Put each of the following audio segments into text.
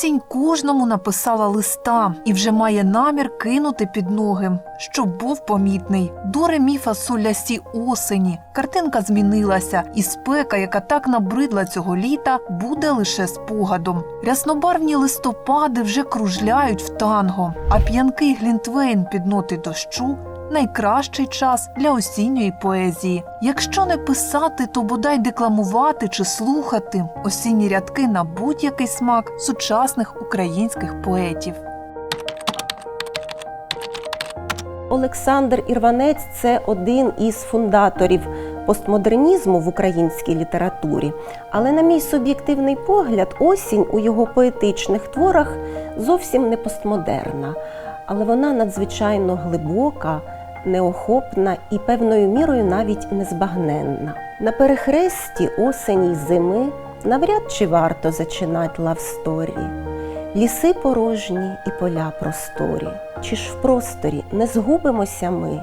Осінь кожному написала листа і вже має намір кинути під ноги, щоб був помітний. Доре міфа солясі осені. Картинка змінилася, і спека, яка так набридла цього літа, буде лише спогадом. Ряснобарвні листопади вже кружляють в танго, а п'янкий глінтвейн під ноти дощу найкращий час для осінньої поезії. Якщо не писати, то бодай декламувати чи слухати осінні рядки на будь-який смак сучасних українських поетів. Олександр Ірванець це один із фундаторів постмодернізму в українській літературі. Але, на мій суб'єктивний погляд, осінь у його поетичних творах зовсім не постмодерна, але вона надзвичайно глибока, неохопна і певною мірою навіть незбагненна. На перехресті осені й зими навряд чи варто зачинати лавсторі. Ліси порожні і поля просторі, чи ж в просторі не згубимося ми?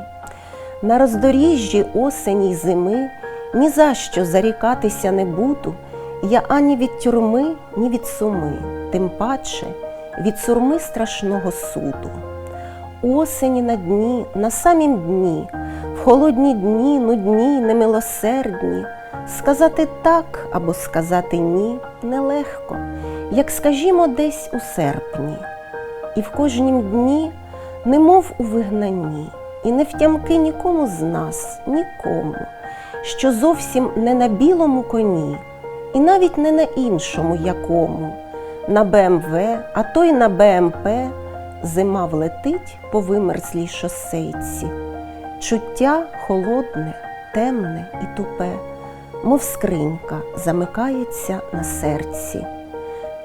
На роздоріжжі осені й зими ні за що зарікатися не буду, я ані від тюрми, ні від суми, тим паче від сурми страшного суду. Осені на дні, на самім дні, в холодні дні, нудні, немилосердні, сказати так або сказати ні нелегко як скажімо, десь у серпні, і в кожнім дні, немов у вигнанні, і не втямки нікому з нас, нікому, що зовсім не на білому коні, і навіть не на іншому якому, на БМВ, а то й на БМП зима влетить по вимерзлій шосейці. Чуття холодне, темне і тупе, мов скринька замикається на серці.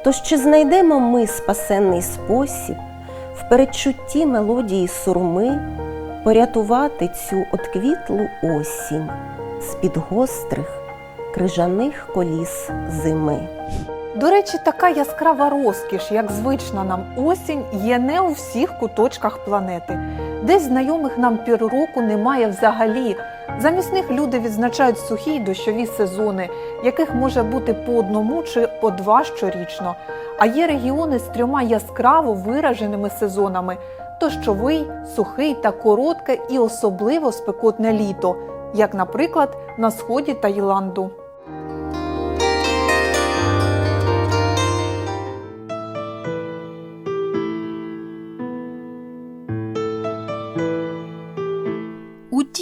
Тож чи знайдемо ми спасенний спосіб в передчутті мелодії сурми порятувати цю отквітлу осінь з-під гострих крижаних коліс зими? До речі, така яскрава розкіш, як звична нам осінь, є не у всіх куточках планети. Десь знайомих нам пір року немає взагалі. Замість них люди відзначають сухі й дощові сезони, яких може бути по одному чи по два щорічно. А є регіони з трьома яскраво вираженими сезонами: дощовий, сухий та коротке і особливо спекотне літо, як, наприклад, на сході Таїланду.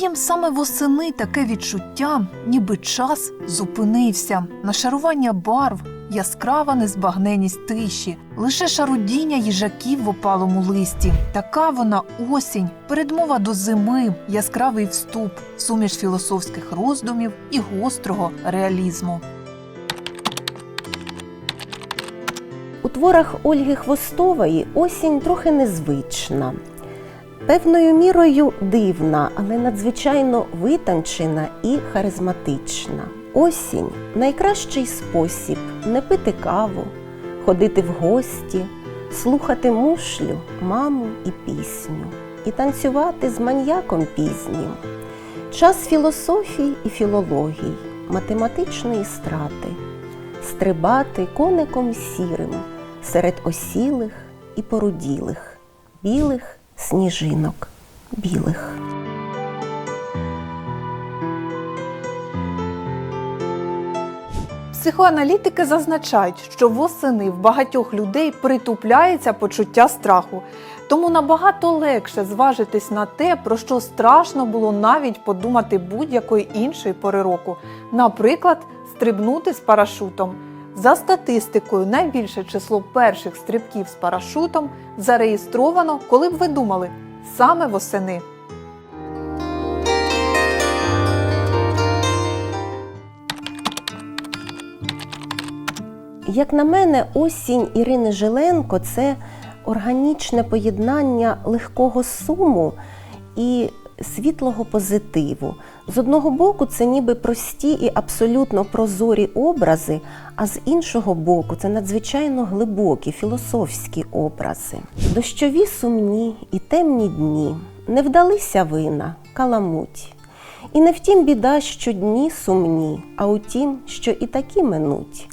Утім, саме восени таке відчуття, ніби час зупинився. Нашарування барв, яскрава незбагненість тиші, лише шарудіння їжаків в опалому листі. Така вона осінь, передмова до зими, яскравий вступ, суміш філософських роздумів і гострого реалізму. У творах Ольги Хвостової осінь трохи незвична, певною мірою дивна, але надзвичайно витончена і харизматична. Осінь найкращий спосіб не пити каву, ходити в гості, слухати мушлю, маму і пісню, і танцювати з маньяком пізнім. Час філософії і філологій, математичної страти, стрибати коником сірим серед осілих і поруділих, білих сніжинок, білих. Психоаналітики зазначають, що восени в багатьох людей притупляється почуття страху, тому набагато легше зважитись на те, про що страшно було навіть подумати будь-якої іншої пори року, наприклад, стрибнути з парашутом. За статистикою, найбільше число перших стрибків з парашутом зареєстровано, коли б ви думали, саме восени. Як на мене, осінь Ірини Жиленко це органічне поєднання легкого суму і світлого позитиву. З одного боку, це ніби прості і абсолютно прозорі образи, а з іншого боку, це надзвичайно глибокі філософські образи. Дощові сумні і темні дні не вдалися вина, каламуть. І не втім біда, що дні сумні, а у тім, що і такі минуть.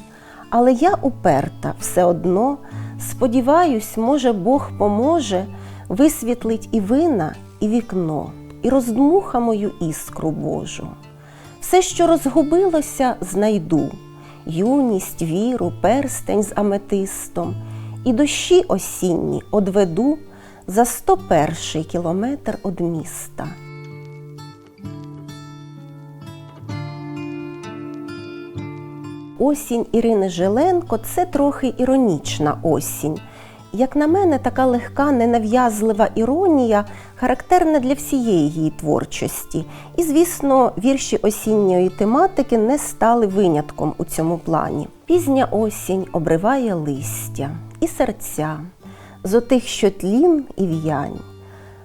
Але я уперта все одно Сподіваюсь, може, Бог поможе висвітлить і вина, і вікно, і роздмуха мою іскру Божу. Все, що розгубилося, знайду юність, віру, перстень з аметистом, і дощі осінні одведу за 101 кілометр од міста. Осінь Ірини Жиленко це трохи іронічна осінь. Як на мене, така легка, ненав'язлива іронія характерна для всієї її творчості. І, звісно, вірші осінньої тематики не стали винятком у цьому плані. Пізня осінь обриває листя і серця, з отих, що тлін і в'янь.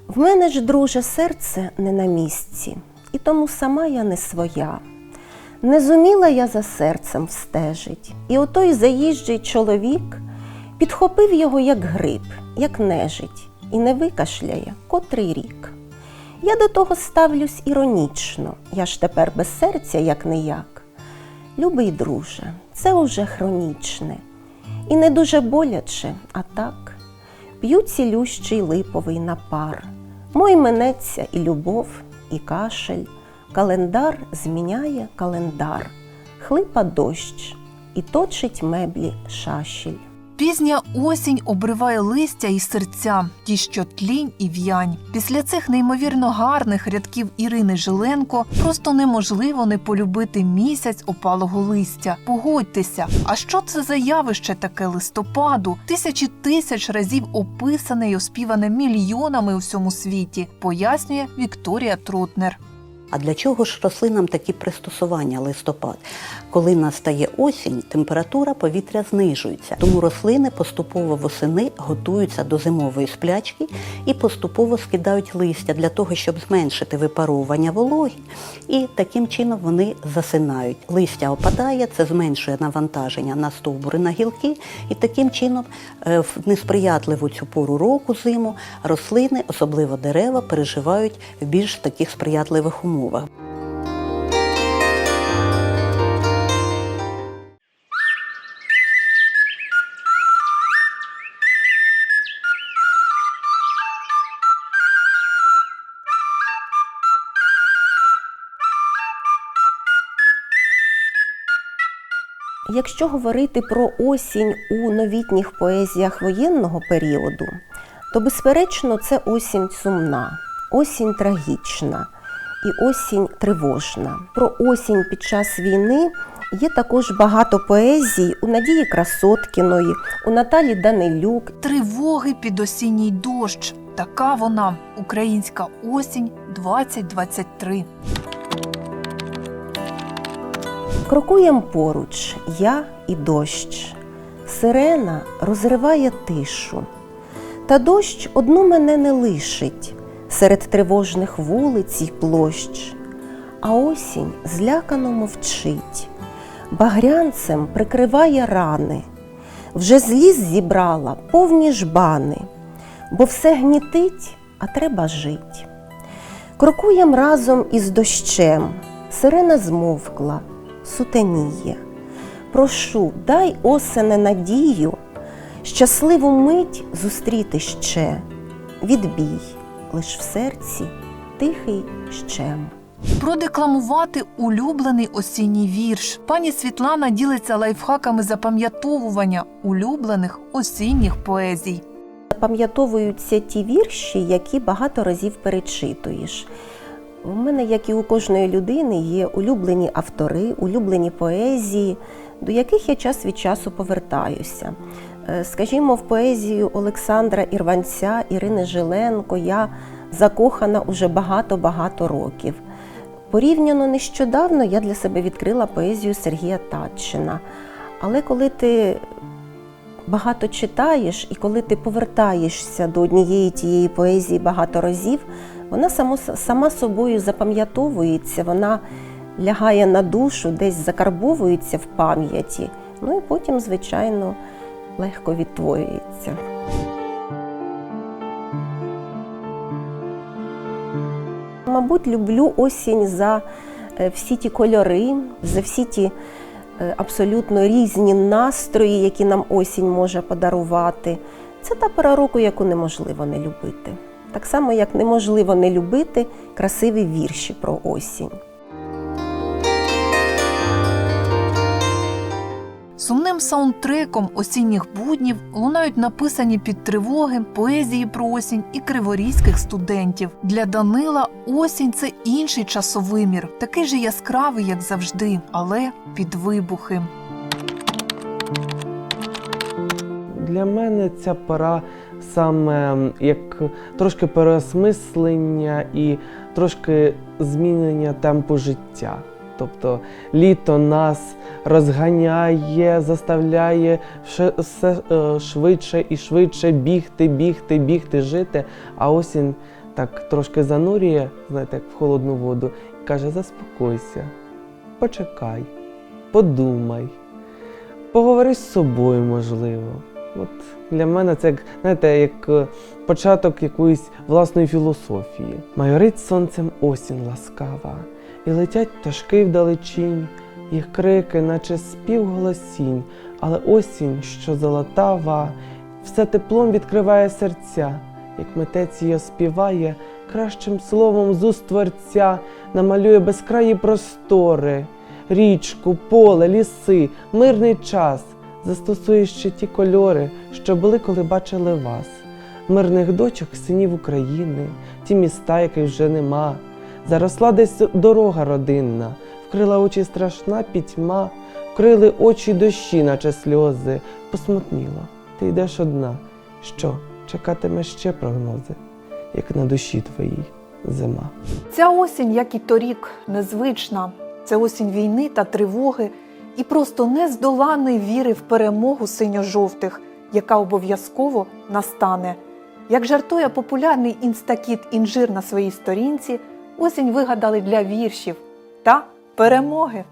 В мене ж, друже, серце не на місці, і тому сама я не своя. Не зуміла я за серцем встежить, і отой заїжджий чоловік підхопив його як гриб, як нежить, і не викашляє котрий рік. Я до того ставлюсь іронічно, я ж тепер без серця, як не як. Любий друже, це уже хронічне, і не дуже боляче, а так. П'ю цілющий липовий напар, мой минеться і любов, і кашель. Календар зміняє календар, хлипа дощ і точить меблі шашіль. Пізня осінь обриває листя і серця, ті, що тлінь і в'янь. Після цих неймовірно гарних рядків Ірини Жиленко просто неможливо не полюбити місяць опалого листя. Погодьтеся, а що це за явище таке листопаду? Тисячі тисяч разів описане і оспіване мільйонами у всьому світі, пояснює Вікторія Трутнер. А для чого ж рослинам такі пристосування листопад? Коли настає осінь, температура повітря знижується, тому рослини поступово восени готуються до зимової сплячки і поступово скидають листя для того, щоб зменшити випаровування вологи, і таким чином вони засинають. Листя опадає, це зменшує навантаження на стовбури на гілки, і таким чином е, в несприятливу цю пору року зиму рослини, особливо дерева, переживають в більш таких сприятливих умовах. Якщо говорити про осінь у новітніх поезіях воєнного періоду, то безперечно це осінь сумна, осінь трагічна і осінь тривожна. Про осінь під час війни є також багато поезій у Надії Красоткіної, у Наталі Данилюк, Тривоги під осінній дощ. Така вона українська осінь 2023. Крокуєм поруч, я і дощ. Сирена розриває тишу. Та дощ одну мене не лишить серед тривожних вулиць й площ. А осінь злякано мовчить, багрянцем прикриває рани, вже зліз зібрала повні жбани, бо все гнітить, а треба жить. Крокуєм разом із дощем, сирена змовкла, сутеніє. Прошу, дай осене надію, щасливу мить зустріти ще, відбій лиш в серці тихий щем. Продекламувати улюблений осінній вірш. Пані Світлана ділиться лайфхаками запам'ятовування улюблених осінніх поезій. Запам'ятовуються ті вірші, які багато разів перечитуєш. У мене, як і у кожної людини, є улюблені автори, улюблені поезії, до яких я час від часу повертаюся. Е, Скажімо, в поезію Олександра Ірванця, Ірини Жиленко я закохана уже багато-багато років. Порівняно нещодавно я для себе відкрила поезію Сергія Татчина. Але коли ти багато читаєш, і коли ти повертаєшся до однієї тієї поезії багато разів, вона само, сама собою запам'ятовується, вона лягає на душу, десь закарбовується в пам'яті, ну і потім, звичайно, легко відтворюється. Мабуть, люблю осінь за е, всі ті кольори, за всі ті е, абсолютно різні настрої, які нам осінь може подарувати. Це та пора року, яку неможливо не любити. Так само, як неможливо не любити красиві вірші про осінь. Саундтреком осінніх буднів лунають написані під тривоги поезії про осінь і криворізьких студентів. Для Данила осінь це інший часовимір, такий же яскравий, як завжди, але під вибухи. Для мене ця пора саме як трошки переосмислення і трошки змінення темпу життя. Тобто літо нас розганяє, заставляє все е, швидше і швидше бігти, бігти, бігти, жити. А осінь так трошки занурює, знаєте, як в холодну воду, і каже: заспокойся, почекай, подумай, поговори з собою, можливо. От для мене це як, знаєте, як е, початок якоїсь власної філософії. Майорить сонцем осінь ласкава, і летять пташки вдалечінь, їх крики, наче спів голосінь, але осінь, що золотава, все теплом відкриває серця, як митець її співає, кращим словом з уст творця намалює безкраї простори, річку, поле, ліси, мирний час. Застосує ще ті кольори, що були, коли бачили вас, мирних дочок синів України, ті міста, яких вже нема. Заросла десь дорога родинна, вкрила очі страшна пітьма, вкрили очі дощі, наче сльози, посмутніла. Ти йдеш одна. Що, чекатимеш ще прогнози, як на душі твоїй зима. Ця осінь, як і торік, незвична. Це осінь війни та тривоги і просто нездоланої віри в перемогу синьо-жовтих, яка обов'язково настане. Як жартує популярний інстакіт інжир на своїй сторінці, осінь вигадали для віршів та перемоги.